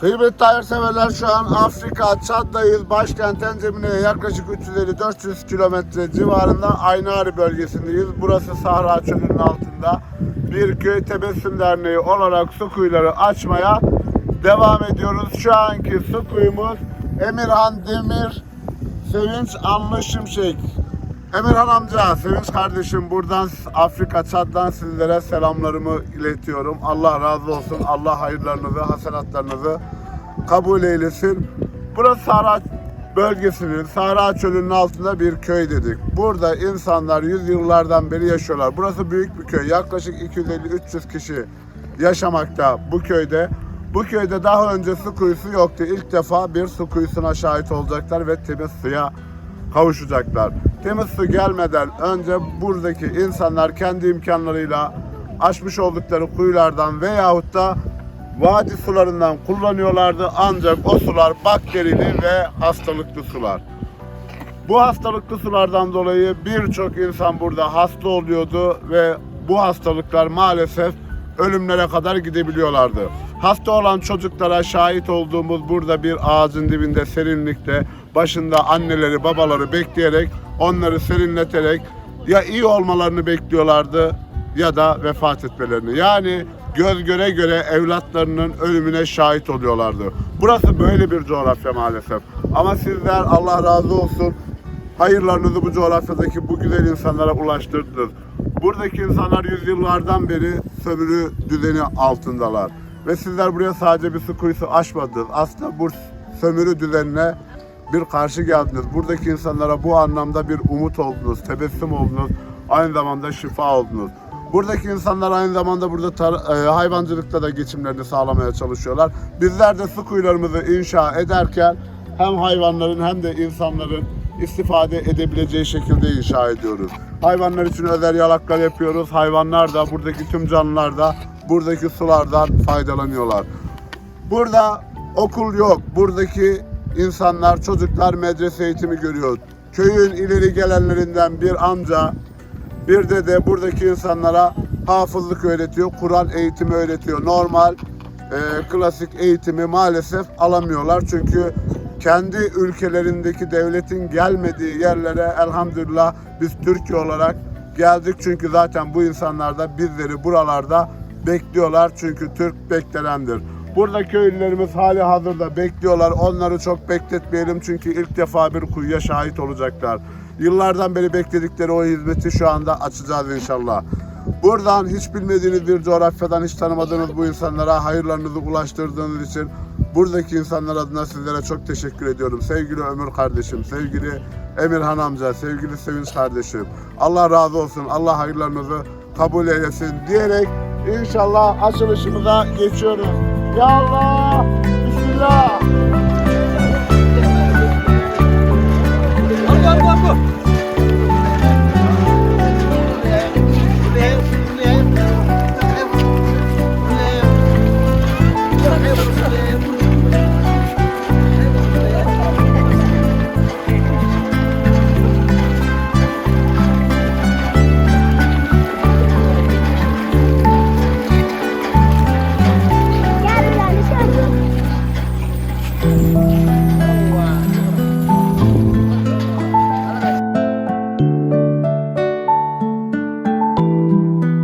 Kıymetli hayırseverler şu an Afrika, Çad'dayız. Başkent Enzemine'ye yaklaşık 350-400 kilometre civarında Aynari bölgesindeyiz. Burası Sahra Çölü'nün altında. Bir köy tebessüm derneği olarak su kuyuları açmaya devam ediyoruz. Şu anki su kuyumuz Emirhan Demir Sevinç Anlı Şimşek. Emirhan amca, Sevinç kardeşim buradan Afrika Çad'dan sizlere selamlarımı iletiyorum. Allah razı olsun. Allah hayırlarınızı, hasenatlarınızı kabul eylesin. Burası Sahra bölgesinin, Sahra Çölü'nün altında bir köy dedik. Burada insanlar yüzyıllardan beri yaşıyorlar. Burası büyük bir köy. Yaklaşık 250-300 kişi yaşamakta bu köyde. Bu köyde daha önce su kuyusu yoktu. İlk defa bir su kuyusuna şahit olacaklar ve temiz suya kavuşacaklar. Temiz su gelmeden önce buradaki insanlar kendi imkanlarıyla açmış oldukları kuyulardan veyahut da vadi sularından kullanıyorlardı. Ancak o sular bakterili ve hastalıklı sular. Bu hastalıklı sulardan dolayı birçok insan burada hasta oluyordu ve bu hastalıklar maalesef ölümlere kadar gidebiliyorlardı. Hasta olan çocuklara şahit olduğumuz burada bir ağacın dibinde serinlikte başında anneleri babaları bekleyerek onları serinleterek ya iyi olmalarını bekliyorlardı ya da vefat etmelerini. Yani göz göre göre evlatlarının ölümüne şahit oluyorlardı. Burası böyle bir coğrafya maalesef. Ama sizler Allah razı olsun hayırlarınızı bu coğrafyadaki bu güzel insanlara ulaştırdınız. Buradaki insanlar yüzyıllardan beri sömürü düzeni altındalar. Ve sizler buraya sadece bir su kuyusu açmadınız. Aslında bu sömürü düzenine bir karşı geldiniz. Buradaki insanlara bu anlamda bir umut oldunuz, tebessüm oldunuz, aynı zamanda şifa oldunuz. Buradaki insanlar aynı zamanda burada tar- e, hayvancılıkta da geçimlerini sağlamaya çalışıyorlar. Bizler de su kuyularımızı inşa ederken hem hayvanların hem de insanların istifade edebileceği şekilde inşa ediyoruz. Hayvanlar için özel yalaklar yapıyoruz. Hayvanlar da buradaki tüm canlılar da buradaki sulardan faydalanıyorlar. Burada okul yok. Buradaki insanlar, çocuklar medrese eğitimi görüyor. Köyün ileri gelenlerinden bir amca, bir de de buradaki insanlara hafızlık öğretiyor, Kur'an eğitimi öğretiyor. Normal e, klasik eğitimi maalesef alamıyorlar çünkü kendi ülkelerindeki devletin gelmediği yerlere elhamdülillah biz Türkiye olarak geldik çünkü zaten bu insanlar da bizleri buralarda bekliyorlar çünkü Türk beklenendir. Burada köylülerimiz hali hazırda bekliyorlar. Onları çok bekletmeyelim çünkü ilk defa bir kuyuya şahit olacaklar. Yıllardan beri bekledikleri o hizmeti şu anda açacağız inşallah. Buradan hiç bilmediğiniz bir coğrafyadan hiç tanımadığınız bu insanlara hayırlarınızı ulaştırdığınız için buradaki insanlar adına sizlere çok teşekkür ediyorum. Sevgili Ömür kardeşim, sevgili Emirhan amca, sevgili Sevinç kardeşim. Allah razı olsun. Allah hayırlarınızı kabul eylesin diyerek inşallah açılışımıza geçiyoruz. 要了必须的